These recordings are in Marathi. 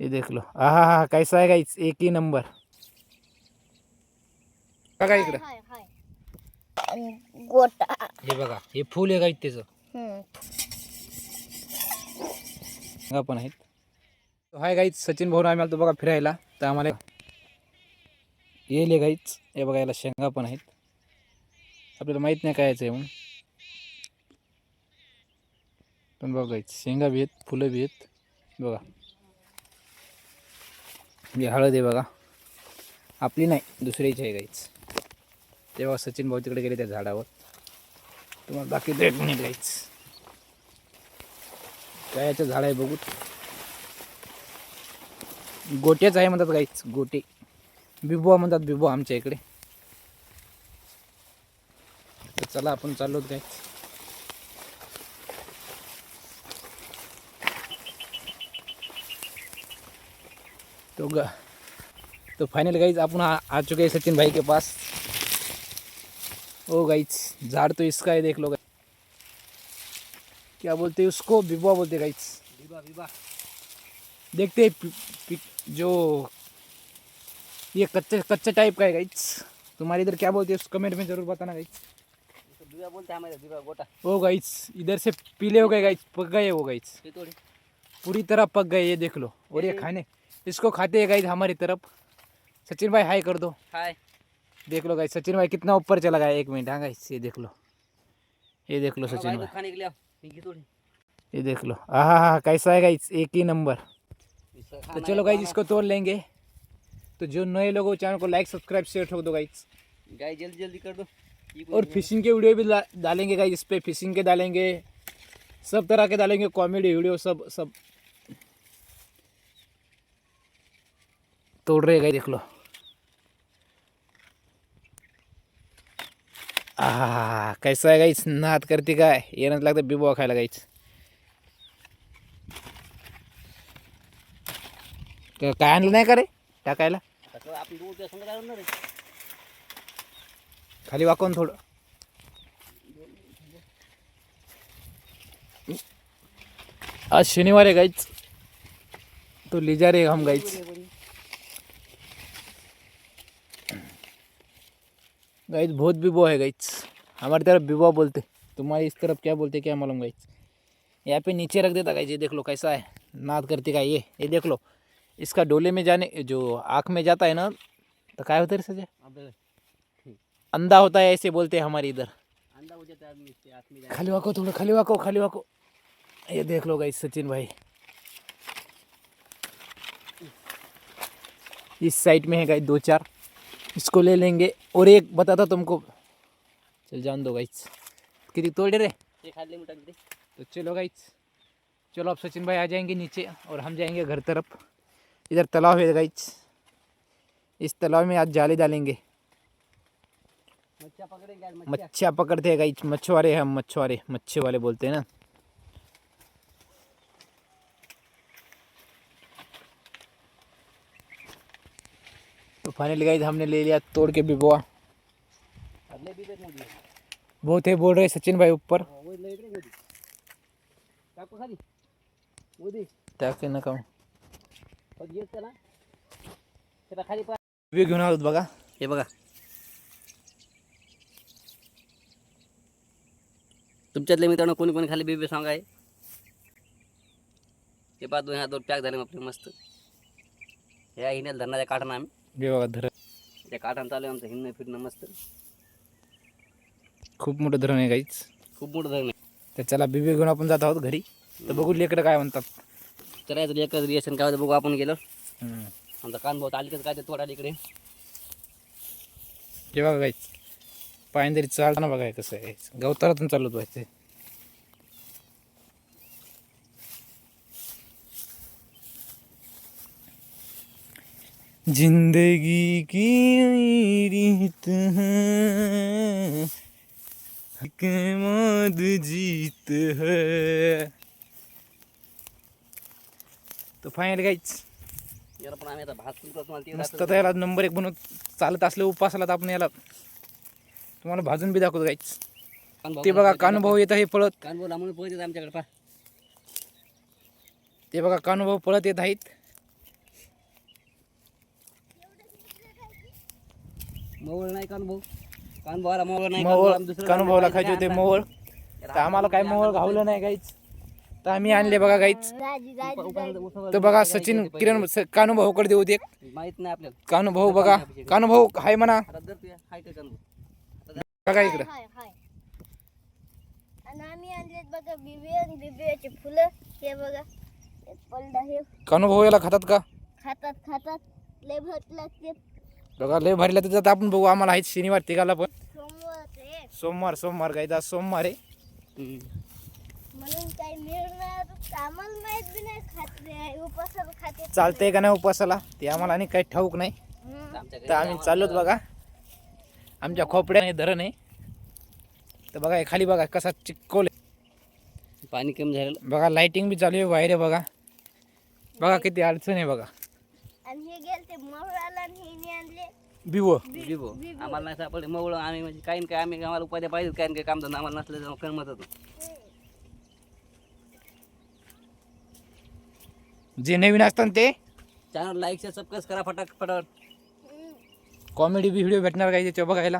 ये देख लो आहा हा कैसा है गाइस एक ही नंबर. बघा इकडं. गोटा. हे बघा हे फुल आहे गाईत त्याचं पण आहेत. हाय गाईच सचिन भाऊ आम्ही आलतो बघा फिरायला. तर आम्हाला येईल गाईच हे बघा याला शेंगा पण आहेत. आपल्याला माहीत नाही काय आहे म्हणून. पण बघा गाईच शेंगा बी आहेत फुलं बी आहेत. बघा. म्हणजे हळद आहे बघा. आपली नाही दुसऱ्याची आहे गाईच तेव्हा सचिन भाऊ तिकडे गेले त्या झाडावर. तुम्हाला बाकी ब्रेक मिनिट गाईच काय याचं झाड आहे बघू. गोट्याच आहे म्हणतात गाईच गोटे. बिबुआ म्हणतात बिबुआ आमच्या इकडे. चला आपण चाललो गाईच तो तो फाइनल गाइज़ अपन आ, चुके हैं सचिन भाई के पास। ओ गाइज़ झाड़ तो इसका है देख लो. क्या बोलते हैं उसको? बिबुआ बोलते गाइज़ विवा विवा देखते हैं पि- पि- जो ये कच्चे कच्चे टाइप का है गाइज़ तुम्हारे इधर क्या बोलते हैं उस कमेंट में ज़रूर बताना गाइज़ बोलते हैं हमारे गोटा। ओ गाइज़ इधर से पीले हो गए गाइज़ पक गए वो गाइज़ पूरी तरह पक गए ये देख लो। और ये खाने। इसको खाते है गाइज़ हमारी तरफ़। सचिन भाई हाई कर दो। हाय देख लो गाइज़ सचिन भाई कितना ऊपर चला गया एक मिनट हाँ गाइज़ ये देख लो। ये देख लो सचिन भाई भाई। खाने के लिए ये देख लो। हाँ हाँ हाँ कैसा है गाइज़ एक ही नंबर तो चलो है, गाइज़ इसको तोड़ लेंगे। तो जो नए लोग चैनल को लाइक सब्सक्राइब शेयर ठोक दो गाइज़ गाय जल्दी जल्दी कर दो। और फिशिंग के वीडियो भी डालेंगे गाइज़ इस पे फिशिंग के डालेंगे। सब तरह के डालेंगे कॉमेडी वीडियो सब सब। तोड़ रहे गाइज देख लो आहा कैसा आहे गाईच नाद करते काय? येणंच लागतं बिबवा खायला गाईच काय आणलं नाही का रे टाकायला? खाली वाकवून थोडं. आज शनिवार आहे गाईच तो लिजा रे हम गाइज गाइज़ बहुत बिबो है गाइज़ हमारी तरफ़ बिबो बोलते। तुम्हारी इस तरफ़ क्या बोलते क्या मालूम गाइज़ यहाँ पे नीचे रख देता गाइज़ ये देख लो कैसा है। नाद करती का ये ये देख लो। इसका डोले में जाने जो आँख में जाता है ना तो क्या होता है सजा? अंधा होता है ऐसे बोलते हैं हमारे इधर। खाली वाको थोड़ा खाली वाको खाली वाको। ये देख लो गाइस सचिन भाई। इस साइड में है गाइस दो चार। इसको ले लेंगे और एक बताता तुमको। चल जान दो गाइस कितनी तोड़े रे। ये खा ले मुटा दे। तो चलो गाइस चलो अब सचिन भाई आ जाएँगे नीचे और हम जाएँगे घर तरफ़। इधर तालाब है गाइस इस तालाब में आज जाले डालेंगे। मच्छा पकड़ेंगे मच्छा। पकड़ते हैं गाइस मछुआरे हम मछुआरे मच्छे वाले बोलते हैं ना। फाइनली गाइज हमने ले लिया तोड़ के बिबुआ बहुत है बोल रहे सचिन भाई ऊपर। खाली टाके नका खाली घेऊन आहोत बघा। हे बघा। तुमच्यातले मित्रांनो कोणी कोणी खाली बेबी सॉंग आहे? हे पहा दोन ह्या दोन पॅक झाले आपले मस्त. ह्या हिन्याला धरणाच्या काठानं आम्ही. हे बघा धरण. त्या काठानं चालू आहे आमचं हिंडणं फिरणं मस्त. खूप मोठं धरण आहे गाईच. खूप मोठं धरण आहे. तर चला बिबी घेऊन आपण जात आहोत घरी. तर बघू लेकडं काय म्हणतात. चला याचं एकच रिएक्शन काय होतं बघू आपण गेलो. आमचा कान भाऊ आली काय ते तोडायला इकडे. हे बघा गाईच. पायंदरी चालताना बघा हे कसं आहे. गवतारातून चालत व्हायचं जिंदगी की रीत है। हक मौत जीत है। तो फायनल गाईच याला पण आम्ही आता भात तुमचा तुम्हाला ते मस्त. तर याला नंबर एक बनवत चालत असले उपासाला तर आपण याला. तुम्हाला भाजून बी दाखवतो भाऊ ते बघा कानुभभाऊ येत आहे पळत. कान भाऊ लांबून पोहोचत आमच्याकडे पा ते बघा कानुभभाऊ पळत येत आहेत. मोवळ नाही कान भाऊ. कान भावाला मोवळ नाही मोवळ कान दुसरं कानुभाऊला कान खायचे होते मोवळ तर आम्हाला काय मोवळ घावलं नाही काहीच. तर आम्ही आणले बघा काहीच. तर बघा सचिन किरण कानुभाऊकडे देऊ दे माहीत नाही आपल्याला. कानुभाऊ बघा. कानुभाऊ हाय म्हणा. बघा इकडं. हाय हाय. आणि आम्ही आणलेत बघा बिबी आणि बिबियाचे फुलं. हे बघा. हे पलडा हे. कानुभाऊ याला खातात का? खातात खातात. लय भट लागते बघा लय भारी लागते. तर आपण बघू आम्हाला आहे शनिवार तिघाला पण. सोमवार सोमवार गायचा आज सोमवार आहे. उपासाला चालतंय का नाही उपवासाला ते आम्हाला आणि काही ठाऊक नाही. तर आम्ही चाललोत बघा. आमच्या खोपड्याने धरण आहे. तर बघा खाली बघा कसा चिक्कोल आहे. पाणी कमी झालेलं बघा लाइटिंग बी चालू आहे बाहेर आहे बघा. बघा किती अडचण आहे बघा आणि हे गेलते मोहराला आणि हिने आणले बिवो विभो आम्हाला नाही सापडले. मोवळ आम्ही म्हणजे काही ना काही आम्ही आम्हाला उपाध्या पाहिजे काही ना काही काम धंदा आम्हाला नसलं तर करमत होतो जे नवीन असतात ते? चॅनल लाईक शेअर सबस्क्राईब करा फटाक फटाफट कॉमेडी व्हिडिओ भेटणार काही त्याच्या बघायला?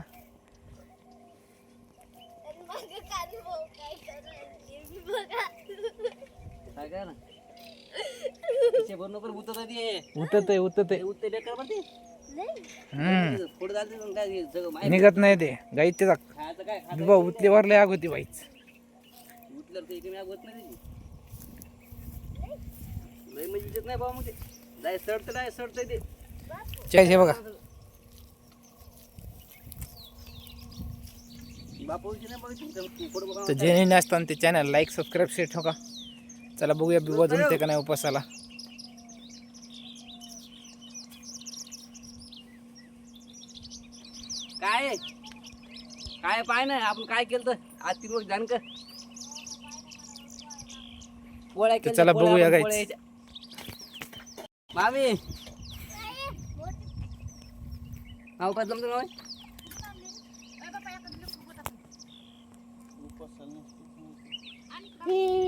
मग कानू भाऊ काय करायचे मी बघा काय काय ना तिचे बरोबर पण उतरत ते उतत आहे. उतत आहे बेकार ते हम्म. निघत नाही ते. गाईत त्याचा खायचं काय खायचं लय आग होती बाईच उतलं नाही म्हणजे बाबा मग ते जाय बघा. बापूची तर जे नाही असताना ते चॅनल लाईक सबस्क्राईब शेट ठोका चला बघूया बिबा जमते का नाही उपासाला काय आहे? काय पाय ना आपण काय केलं तर आज तीन वर्ष जाण कर पोळ्या केल्या, चला पोळ्या बघूया आपण guys. पोळ्या याच्या. मामी उपास जमतो ना मामी?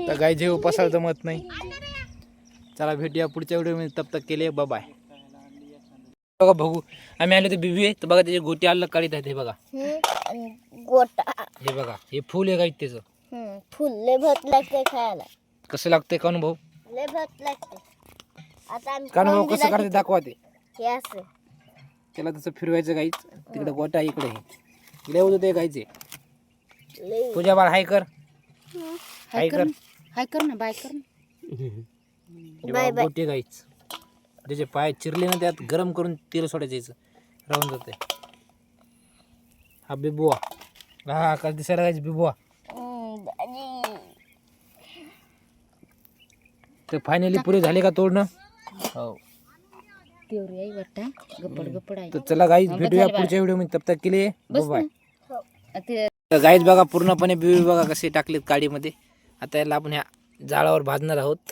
तर गाय जे उपासाला जमत नाही चला भेटूया पुढच्या व्हिडिओ तब तक केले बाय बघा बघू. आम्ही आलो ते बिबी आहे. तर बघा त्याचे गोटी अलग काढीत आहेत. हे बघा. हम्म. आणि गोटा. हे बघा हे फुल आहे गाईत त्याचं. हम्म. फुल. लय भट लागते खायला. कसं लागतंय का भाऊ? लय भट लागते आता आम्ही का भाऊ खाऊन कसं काढते दाखवा ते. की हे असं. त्याला तसं फिरवायचं गाईच. तिकडे गोटा इकडे हे. इकडे होतं ते गायचे लय. पूजा बाळ हाय कर. हाय कर. हाय कर ना बाय कर ना. हे बघा, गोटे गाईच. त्याचे पाय चिरले ना त्यात गरम करून तेल सोडायचं याचं. राहून जाते हा बिबुआ. हा का दिसायला गायच बिबुआ. हम्म. आणि ते फायनली पुरे झाले का तोडणं? हो. तेवढी आई वाटतं गप्पड गप्पड आहे तर चला गाईच भेटूया पुढच्या व्हिडिओमध्ये तब तक केले बाय ते तर गाईच बघा पूर्णपणे बिबी बघा कसे टाकलेत काडीमध्ये. आता याला आपण ह्या जाळावर भाजणार आहोत.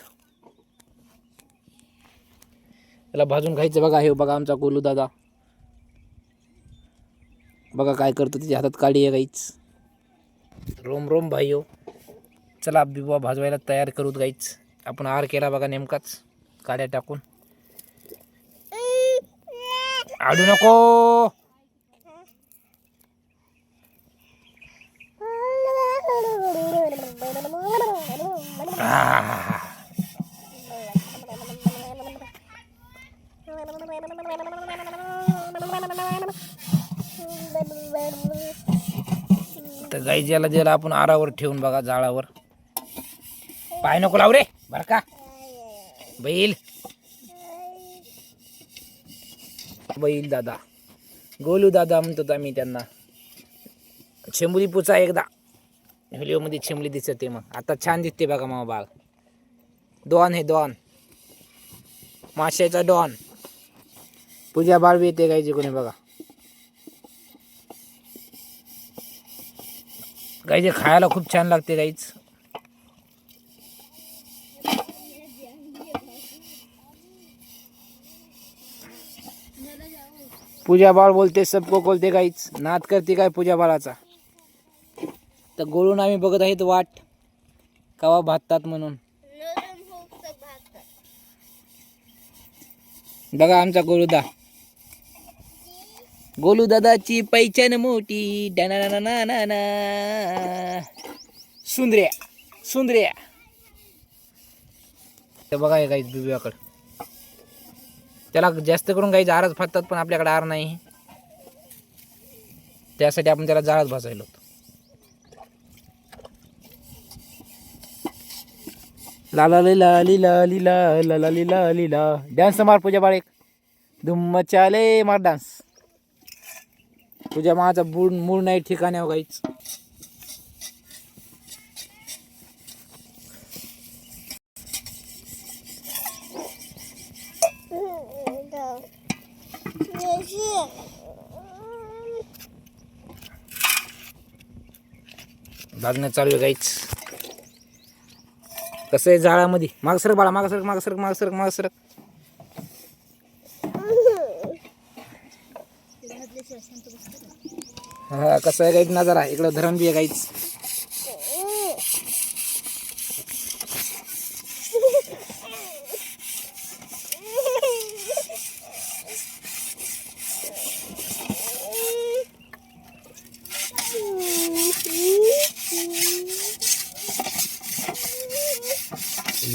त्याला भाजून खायचं बघा हे बघा आमचा गोलू दादा. बघा काय करतो त्याच्या हातात काळी आहे गाईच. रोम रोम भाईयो. चला बिबा भाजवायला तयार करूत गाईच. आपण आर केला बघा नेमकाच. काड्या टाकून. आडू नको. आ. तर गाई ज्याला ज्याला आपण आरावर ठेवून बघा जाळावर. पाय नको लाव रे बर का? बैल. बैल दादा. गोलू दादा म्हणतो आम्ही त्यांना. शेंबुली पुचा एकदा. व्हिडिओमध्ये चिमली दिसते मग. आता छान दिसते बघा मग बाग डॉन हे डॉन. माशाचा डॉन. पूजा बाळ बी येते गायची कोणी बघा? गाईचे खायला खूप छान लागते गाईच पूजा बाळ बोलते सबको बोलते गाईच नाद करते काय पूजा बाळाचा? तर गोळून आम्ही बघत आहेत वाट. कवा भाततात म्हणून. बघा आमचा गोलुदा गोलू दादाची मोठी. डना ना ना ना ना सुंदर्या सुंदर्या. ते बघा हे गाईच बिबियाकडं. त्याला जास्त करून काही जारच फाटतात पण आपल्याकडे आर नाही. त्यासाठी आपण त्याला जाळच भासायलो लाला ला लीला लीला लाला ली लीला ली डान्स मार पूजा बाळ एक धुम्म चाले मार डान्स पूजा माझा मूड मूळ नाही ठिकाणी हो काहीच भाजणं चालू आहे काहीच कसं आहे जाळामध्ये माग सरक बाळा माग सरक माग सरक माग सरक माग सरक. हा कसं आहे काहीच नजारा. इकडं धरण बी आहे काहीच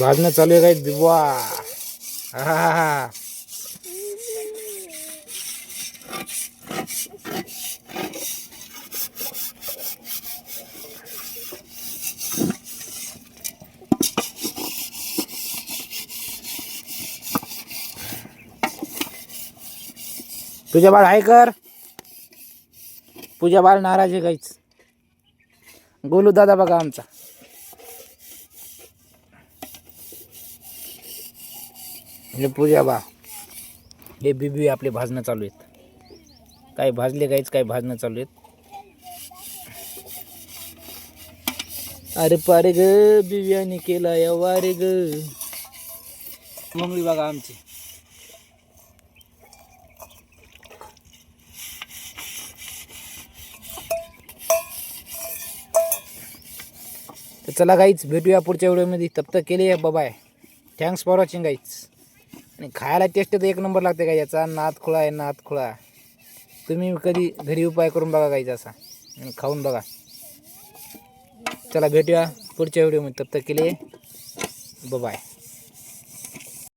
भाजणं चालू आहे काय? वा हा हा हा. तुझ्या बाळ आहे कर. पूजा बाळ नाराज आहे काहीच. गोलू दादा बघा आमचा. हे पूजा बा. हे बिबी आपले भाजणं चालू आहेत. काही भाजले काहीच काही भाजणं चालू आहेत? अरे पारे ग बिव्याने केला या वारे ग. मंगळी बघा आमची. तर चला गाईच भेटूया पुढच्या व्हिडिओमध्ये तप्ता केली या बाबा थँक्स फॉर वॉचिंग गाईच आणि खायला टेस्ट तर एक नंबर लागते का याचा? नात खुळा आहे नात खुळा तुम्ही कधी घरी उपाय करून बघा गाईचा असा आणि खाऊन बघा. चला भेटूया पुढच्या व्हिडिओमध्ये तब तक केले बाय